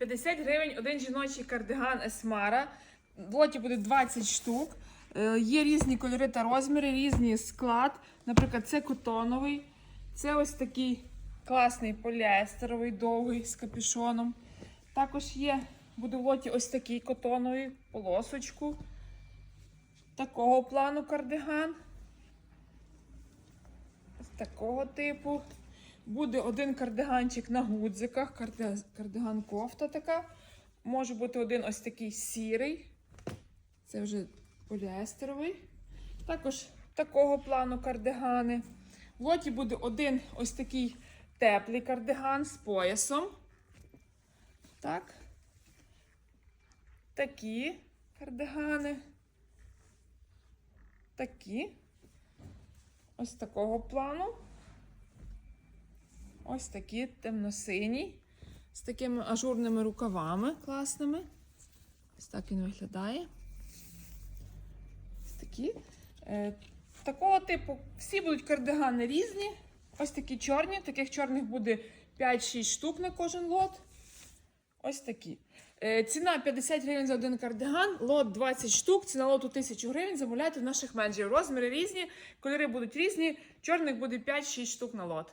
50 гривень один жіночий кардиган Есмара. В лоті буде 20 штук. Е, Є різні кольори та розміри, різний склад. Наприклад, це котоновий. Це ось такий класний поліестеровий, довгий з капюшоном. Також є, буде в лоті ось такий котоновий полосочку. Такого плану кардиган. Ось такого типу. Буде один кардиганчик на гудзиках, кардиган кофта така. Може бути один ось такий сірий. Це вже поліестеровий. Також такого плану кардигани. В лоті буде один ось такий теплий кардиган з поясом. Так. Такі кардигани. Такі. Ось такого плану. Ось такі темно-сині, з такими ажурними рукавами класними. Ось так він виглядає. Ось такі. Е, такого типу всі будуть кардигани різні. Ось такі чорні. Таких чорних буде 5-6 штук на кожен лот. Ось такі. Е, ціна 50 гривень за один кардиган, лот 20 штук, ціна лоту 1000 гривень. Замовляйте в наших менеджерів. Розміри різні, кольори будуть різні. Чорних буде 5-6 штук на лот.